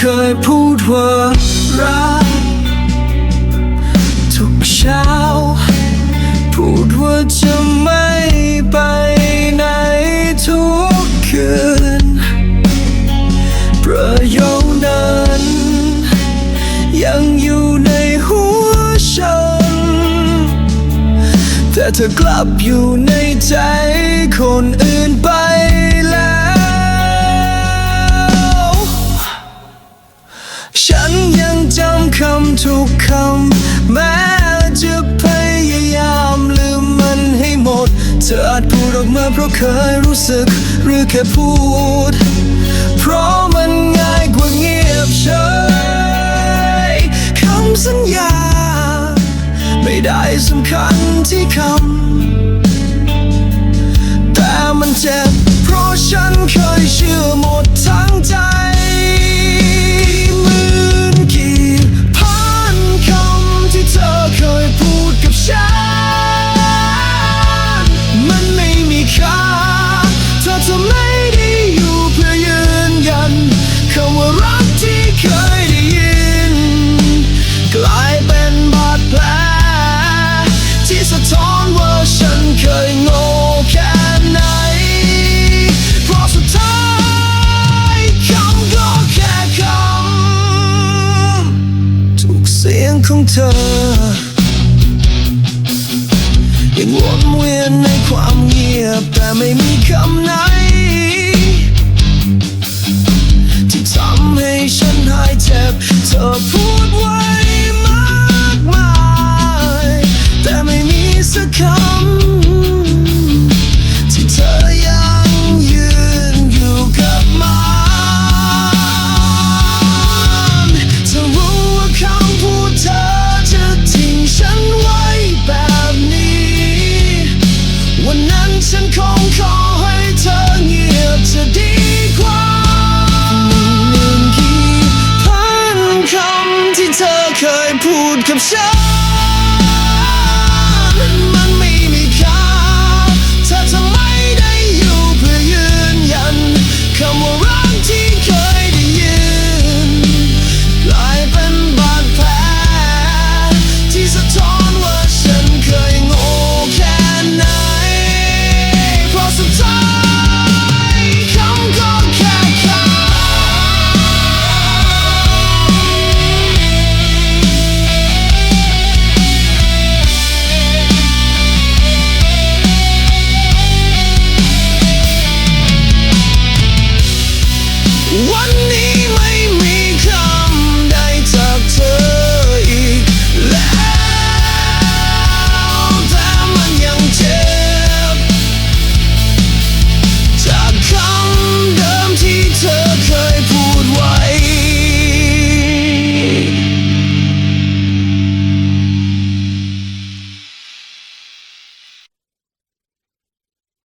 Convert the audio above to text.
คยพูดว่ารักทุกเช้า พูดว่าจะไม่ไปไหนทุกคืน ประโยคนั้น ยังอยู่ในหัวฉัน แต่เธอกลับอยู่ในใจคนอื่นไป ทุกคำ แม้จะพยายามลืมมันให้หมด เธออาจพูดออกมาเพราะเคยรู้สึก หรือแค่พูด เพราะมันง่ายกว่าเงียบเฉยคำสัญญา ไม่ได้สำคัญที่คำ แต่มันเจ็บเพราะฉันเคยเชื่อหมดทั้ ของเธอ ยังวนเวียนในความเงียบแต่ไม่มีคำไหน เคยพูดกับฉันำวันนี้